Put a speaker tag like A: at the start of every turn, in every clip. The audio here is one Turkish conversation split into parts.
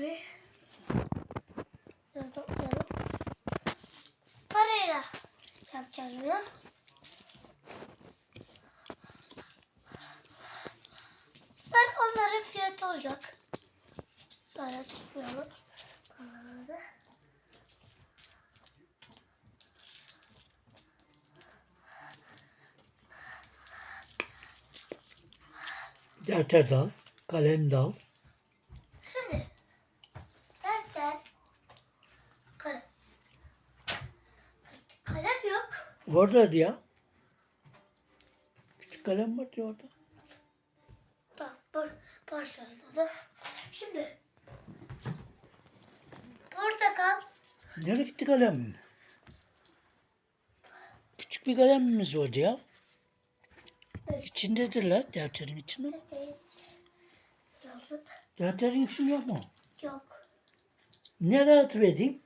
A: Şöyle. Şöyle toplayalım. Parayla yapacağız bunu. Ben onların fiyatı olacak. Böyle tutmayalım. Paraları.
B: Defter de al. Kalem de al.
A: Şimdi defter kalem. Kalem
B: Oradaydı ya. Küçük kalem var ya orada.
A: Tamam boş, boş verin onu. Şimdi portakal
B: Nereye gitti kalem? Küçük bir kalemimiz vardı ya. İçindedir la defterin içinde.
A: Yazın.
B: Defterin içinde yok mu?
A: Yok.
B: Nereye atıvereyim?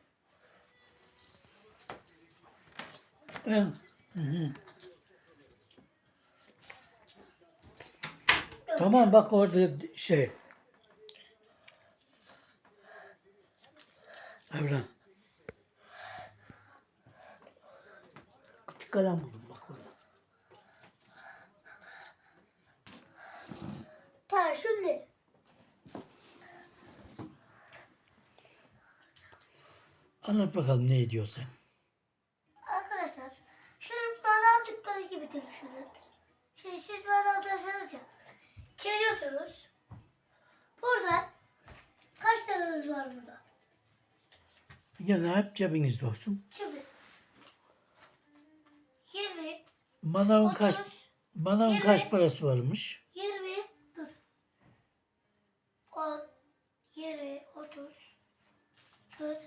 B: Tamam bak orada şey. Evren. Küçük kalem buldum bak orada.
A: Tamam şimdi
B: Anlat bakalım ne ediyorsun sen.
A: düşünün. Şimdi siz manavdasınız ya. Geliyorsunuz. Burada kaç liranız var burada?
B: Gene hep cebinizde olsun.
A: Şimdi 20
B: Manavın kaç,
A: 30
B: manavın
A: Yirmi.
B: kaç parası varmış?
A: 20 dur. 10 20 30 40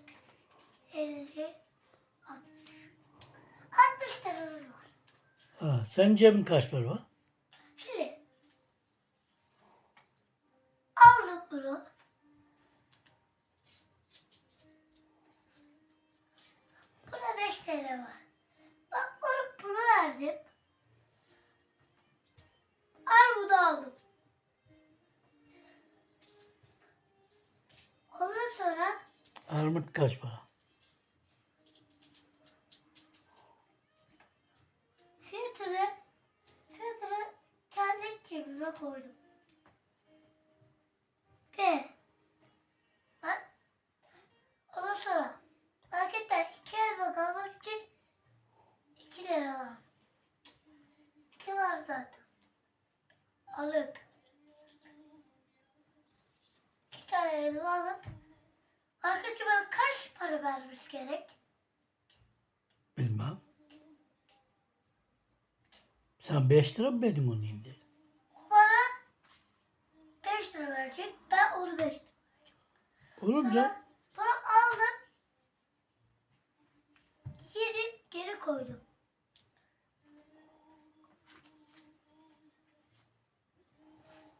A: 50
B: Ha, senin cebin kaç para var?
A: Şimdi aldık bunu. Buna 5 TL var. Bak onu bunu verdim. Armudu aldım. Ondan sonra
B: Armut kaç para?
A: Cebime koydum. Ve ben ondan sonra marketten iki elma almak için iki lira aldım. İki liradan alıp iki tane elma alıp marketçi bana kaç para vermesi gerek?
B: Bilmem. Sen 5 lira mı verdin onu şimdi?
A: O bana 5 lira verecek. Ben onu 5 lira.
B: Olur mu canım?
A: Sonra, aldım. Yedim geri koydum.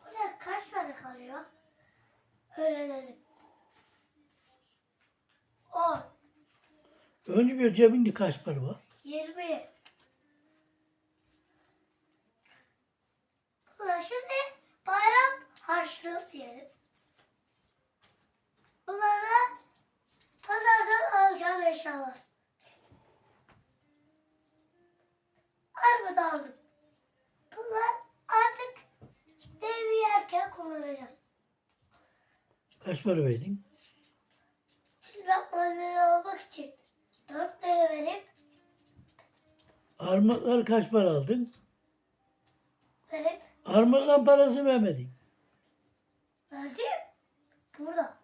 A: Buraya kaç para kalıyor? Öğrenelim. 10,
B: Önce bir cebinde kaç para var?
A: 20. alacağım eşyalar. Armut aldım. Bunlar artık devi yerken kullanacağız.
B: Kaç para verdin?
A: Şimdi ben 10 lira almak için 4 lira verip
B: Armutlar kaç para aldın?
A: verip
B: Armutların parası vermedin.
A: verdim. Burada.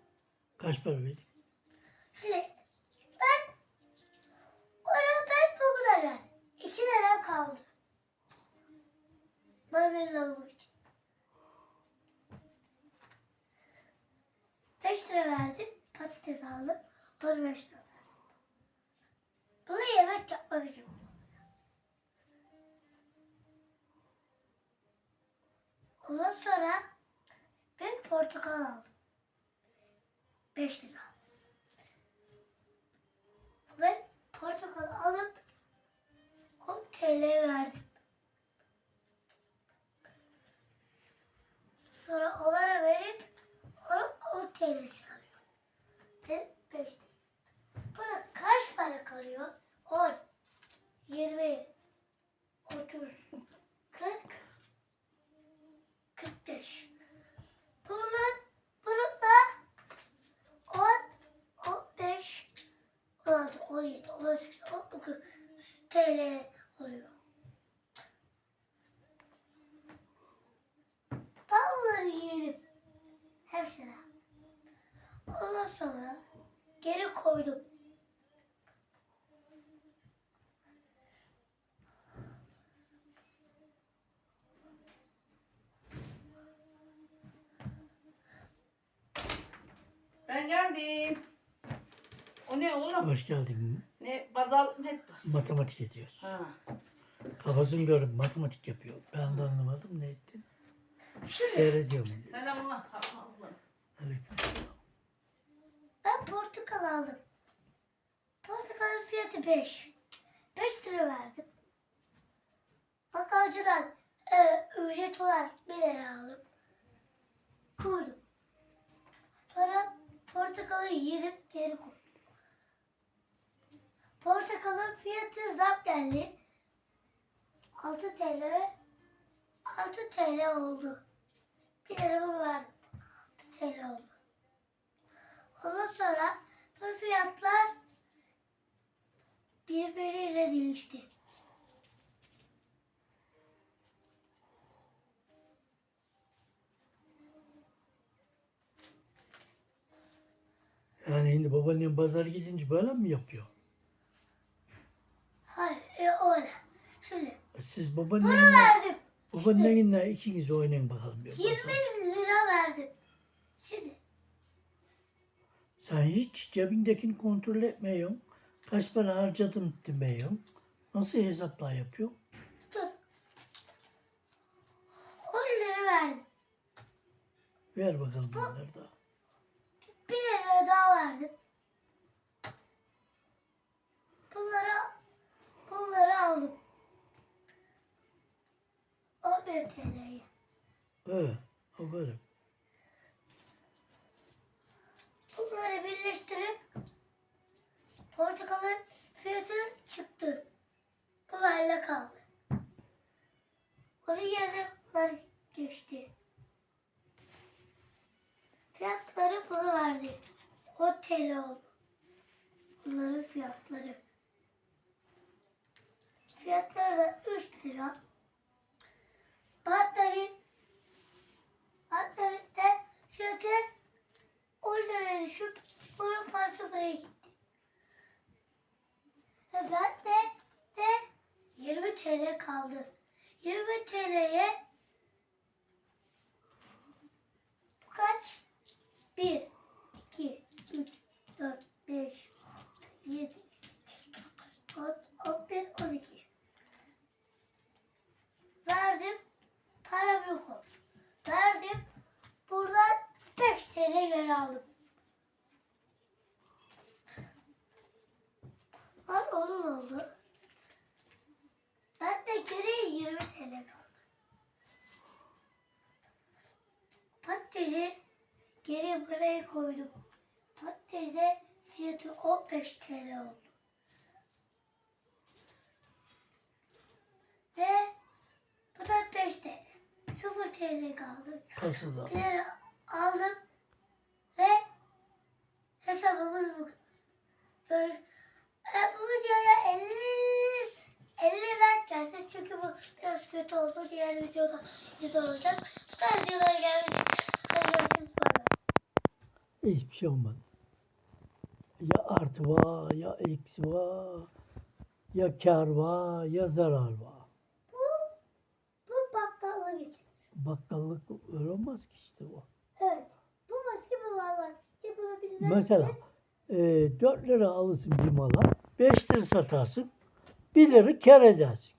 B: Kaç para verdin?
A: Şimdi 2 lira kaldı. Mandalina almak için. 5 lira verdim. Patates aldım. 15 lira verdim. Bunu yemek yapmak için. Ondan sonra ben portakal aldım. 5 lira. Ve portakal alıp 10 TL verdim. Sonra onlara verip ona 10 TL'si kalıyor. Te, beş. Burada kaç para kalıyor? 10, 20, 30, 40, 45. Bunun, bunun da 10, 15, 16, 17, 18, 19 TL Hepsine. Ondan sonra geri koydum.
C: Ben geldim. O ne oğlum?
B: Hoş geldin.
C: Ne bazal ne baz?
B: Matematik ediyoruz.
C: Ha.
B: Kafasını görüp matematik yapıyor. Ben de anlamadım ne ettin.
A: Şimdi
B: Seyrediyorum.
C: Selamlar.
A: Ben portakal aldım. Portakalın fiyatı 5. 5 lira verdim. Bakkalcıdan e, ücret olarak 1 lira aldım. Koydum. Sonra portakalı yedim geri koydum. Portakalın fiyatı zam geldi. 6 TL 6 TL oldu. 1 lira verdim. 6 TL oldu. Ondan sonra bu fiyatlar birbiriyle değişti.
B: Yani şimdi babaannen pazar gidince böyle mi yapıyor?
A: Hayır, e, öyle. Şimdi
B: E Siz
A: para
B: babaannenle,
A: verdim.
B: babaannenle ikiniz oynayın bakalım. Bir
A: 20
B: pazar.
A: lira verdim. Şimdi
B: Sen hiç cebindekini kontrol etmiyorsun. Kaç para harcadım demiyorsun. Nasıl hesaplar yapıyor?
A: dur. 10 lira verdim.
B: Ver bakalım bunları da.
A: 1 lira daha verdim. Bunları bunları aldım. 11 TL'ye.
B: Evet. O böyle.
A: Bunları birleştirip portakalın fiyatı çıktı. Bu böyle kaldı. Yerine bunlar geçti. Fiyatları bunu verdi. O TL oldu. Bunların fiyatları. Fiyatları da 3 lira. Batteri Batteri de fiyatı 10 liraya düşüp bunun parası buraya gitti. Ve de, de 20 TL kaldı. 20 TL'ye bu kaç? 1, 2, 3, 4, 5, 7, 10, 11, 12. Verdim. Param yok oldu. Verdim. Buradan 5 TL geri aldım. Lan onun oldu. Ben de geriye 20 TL kaldı. Patatesi koydum. Patatesi fiyatı 15 TL oldu. Ve bu da 5 TL. 0 TL kaldı. Bir lira aldım ve hesabımız bu. Gör, e, bu videoya 50 50 like gelsin çünkü bu biraz kötü oldu. Diğer videoda video olacak. Bu tarz videolar gelmesin.
B: Hiçbir şey olmadı. Ya artı var, ya eksi var, ya kar var, ya zarar var.
A: Bu, bu bakkala geçir.
B: Bakkallık öyle olmaz ki işte o.
A: Evet. Bu maske mi var var? İşte bunu bilmem.
B: Mesela e, 4 lira alırsın bir mala, 5 lira satarsın, 1 lira kar edersin.